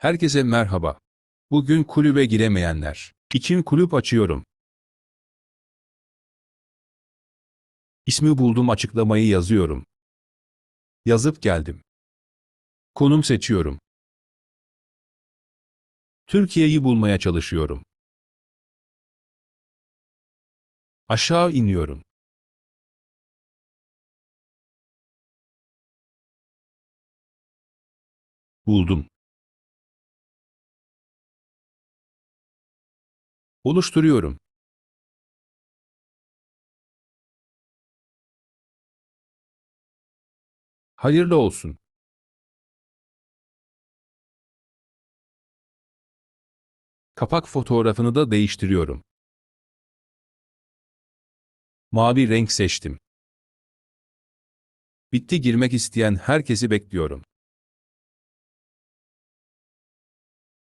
Herkese merhaba. Bugün kulübe giremeyenler için kulüp açıyorum. İsmi buldum açıklamayı yazıyorum. Yazıp geldim. Konum seçiyorum. Türkiye'yi bulmaya çalışıyorum. Aşağı iniyorum. Buldum. Oluşturuyorum. Hayırlı olsun. Kapak fotoğrafını da değiştiriyorum. Mavi renk seçtim. Bitti girmek isteyen herkesi bekliyorum.